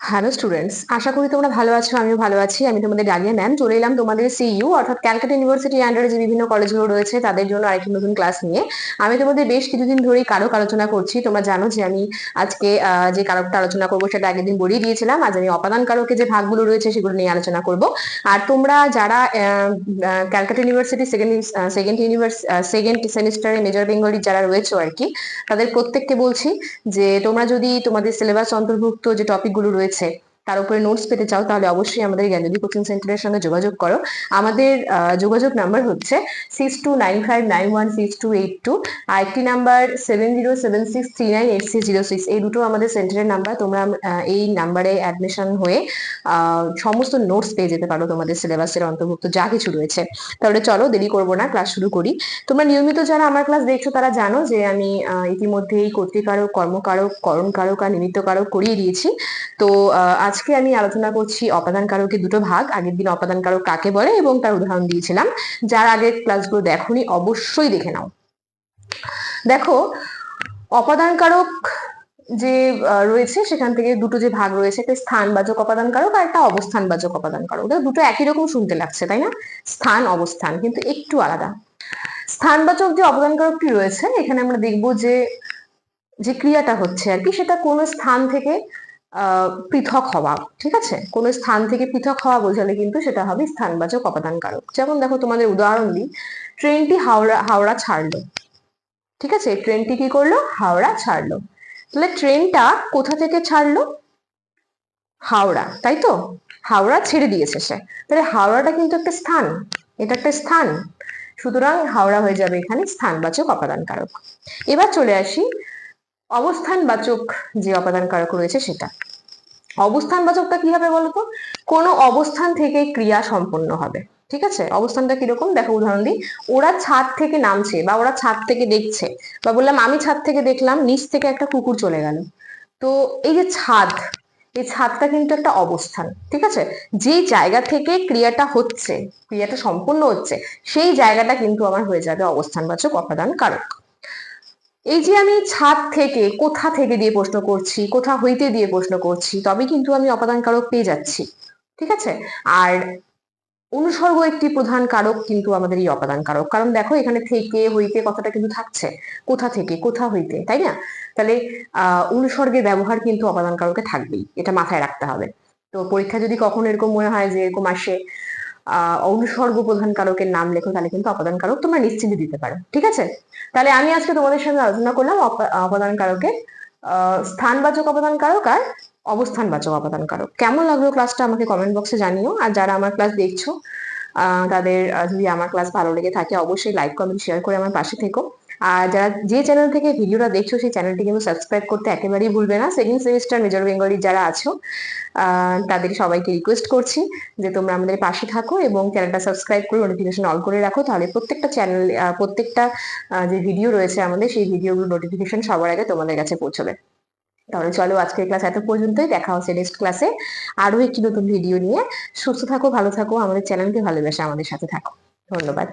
Hello students আশা করি তোমরা ভালো আছো, আমিও ভালো আছি। আমি তোমাদের ডালিয়া ম্যাম চলে এলাম তোমাদের সিইউ অর্থাৎ ক্যালকাটা ইউনিভার্সিটি আন্ডারে যে বিভিন্ন কলেজগুলো রয়েছে, তাদের জন্য আরেকটি নতুন ক্লাস নিয়ে। আমি তোমাদের বেশ কিছুদিন ধরেই কারক আলোচনা করছি। তোমরা জানো যে আমি আজকে যে কারকটা আলোচনা করব সেটা আগের দিন বলেই দিয়েছিলাম। আজ আমি অপাদান কারকে যে ভাগগুলো রয়েছে সেগুলো নিয়ে আলোচনা করব। আর তোমরা যারা Calcutta university second second universe second সেমিস্টারে মেজর বেঙ্গলি যারা রয়েছে আর কি, তাদের প্রত্যেককে বলছি যে তোমরা যদি তোমাদের সিলেবাস অন্তর্ভুক্ত যে টপিকগুলো রয়েছে it's it. তার উপরে নোটস পেতে চাও তাহলে অবশ্যই আমাদের জ্ঞানজ্যোতি কোচিং সেন্টারের সঙ্গে যোগাযোগ করো। আমাদের যোগাযোগ নাম্বার হচ্ছে six two nine five nine one six two eight two আর একটি number seven zero seven six three nine eight six zero six এই দুটো আমাদের সেন্টারের নাম্বার তোমরা এই নাম্বারে অ্যাডমিশন হয়ে সমস্ত নোটস পেয়ে যেতে পারো তোমাদের সিলেবাসের অন্তর্ভুক্ত যা কিছু রয়েছে। তাহলে চলো দেরি করব না ক্লাস শুরু করি। তোমরা নিয়মিত যারা আমার ক্লাস দেখছ তারা জানো যে আমি ইতিমধ্যেই কর্তৃকারক কর্মকারক করণকারক আর নিমিত্তকারক করিয়ে দিয়েছি। তো আহ, আজকে আমি আলোচনা করছি অপাদান কারকের দুটো ভাগ, আগের দিন অপাদান কারক কাকে বলে এবং তার উদাহরণ দিয়েছিলাম। যার আগের ক্লাসগুলো দেখোনি অবশ্যই দেখে নাও। দেখো অপাদান কারক যে রয়েছে, সেখান থেকে দুটো যে ভাগ রয়েছে, একটা স্থানবাচক অপাদান কারক আর একটা অবস্থানবাচক অপাদান কারক দুটো একই রকম শুনতে লাগছে, তাই না? স্থান, অবস্থান, কিন্তু একটু আলাদা। স্থানবাচক যে অবদান কারকটি রয়েছে, এখানে আমরা দেখব যে যে ক্রিয়াটা হচ্ছে আর কি, সেটা কোনো স্থান থেকে পৃথক হওয়া, ঠিক আছে? কোনো স্থান থেকে পৃথক হওয়া বোঝালে কিন্তু সেটা হবে স্থানবাচক অপাদান কারক যেমন দেখো তোমাদের উদাহরণ দিই, ট্রেনটি হাওড়া হাওড়া ছাড়লো। ঠিক আছে? ট্রেনটি কি করল? হাওড়া ছাড়লো। তাহলে ট্রেনটা কোথা থেকে ছাড়লো? হাওড়া, তাই তো? হাওড়া ছেড়ে দিয়েছে সে। তাহলে হাওড়াটা কিন্তু একটা স্থান, এটা একটা স্থান। সুতরাং হাওড়া হয়ে যাবে এখানে স্থানবাচক অপাদান কারক এবার চলে আসি, অবস্থানবাচক যে অপাদান কারক রয়েছে সেটা। অবস্থানবাচকটা কি হবে বলতো? কোনো অবস্থান থেকে ক্রিয়া সম্পন্ন হবে। ঠিক আছে? অবস্থানটা কীরকম? দেখো উদাহরণ দিই। ওরা ছাদ থেকে নামছে বা ওরা ছাদ থেকে দেখছে বা বললাম আমি ছাদ থেকে দেখলাম, নিচ থেকে একটা কুকুর চলে গেল। তো এই যে ছাদ, এই ছাদটা কিন্তু একটা অবস্থান। ঠিক আছে? যে জায়গা থেকে ক্রিয়াটা হচ্ছে, ক্রিয়াটা সম্পূর্ণ হচ্ছে, সেই জায়গাটা কিন্তু আমার হয়ে যাবে অবস্থানবাচক, অপাদান কারক। এই যে আমি ছাদ থেকে কোথা থেকে দিয়ে প্রশ্ন করছি, কোথা হইতে দিয়ে প্রশ্ন করছি তবে কিন্তু আমি অপাদান কারক পেয়ে যাচ্ছি, ঠিক আছে? আর অনুসর্গ একটি প্রধান কারক কিন্তু আমাদের এই অপাদান কারক কারণ দেখো, এখানে থেকে, হইতে কথাটা কিন্তু থাকছে, কোথা থেকে, কোথা হইতে, তাই না? তাহলে আহ অনুসর্গের ব্যবহার কিন্তু অপাদান কারকে থাকবেই, এটা মাথায় রাখতে হবে। তো পরীক্ষা যদি কখনো এরকম মনে হয় যে এরকম আসে আহ, অনুসর্গ প্রধান কারকের নাম লেখো, তাহলে কিন্তু অপাদান কারক তোমরা নিশ্চিন্তে দিতে পারো, ঠিক আছে? তাহলে আমি আজকে তোমাদের সঙ্গে আলোচনা করলাম অপা- অপাদান কারকের স্থানবাচক অপাদান কারক আর অবস্থানবাচক অপাদান কারক। কেমন লাগল ক্লাসটা আমাকে কমেন্ট বক্সে জানিও, আর যারা আমার ক্লাস দেখছ তাদের যদি আমার ক্লাস ভালো লেগে থাকে, অবশ্যই লাইক কমেন্ট শেয়ার করে আমার পাশে থেকো। আর যারা যে চ্যানেল থেকে ভিডিওটা দেখছ, সেই চ্যানেলটি কিন্তু সাবস্ক্রাইব করতে একেবারেই ভুলবে না। সেকেন্ড সেমিস্টার মেজর বেঙ্গলি যারা আছো তাদের সবাইকে রিকোয়েস্ট করছি যে তোমরা আমাদের পাশে থাকো এবং চ্যানেলটা সাবস্ক্রাইব করে নোটিফিকেশন অল করে রাখো। তাহলে প্রত্যেকটা চ্যানেল প্রত্যেকটা যে ভিডিও রয়েছে আমাদের, সেই ভিডিওগুলো নোটিফিকেশন সবার আগে তোমাদের কাছে পৌঁছবে। তাহলে চলো আজকের ক্লাস এত পর্যন্তই। দেখা হচ্ছে নেক্সট ক্লাসে আরও একটি নতুন ভিডিও নিয়ে। সুস্থ থাকো, ভালো থাকো, আমাদের চ্যানেলকে ভালোবেসে আমাদের সাথে থাকো। ধন্যবাদ।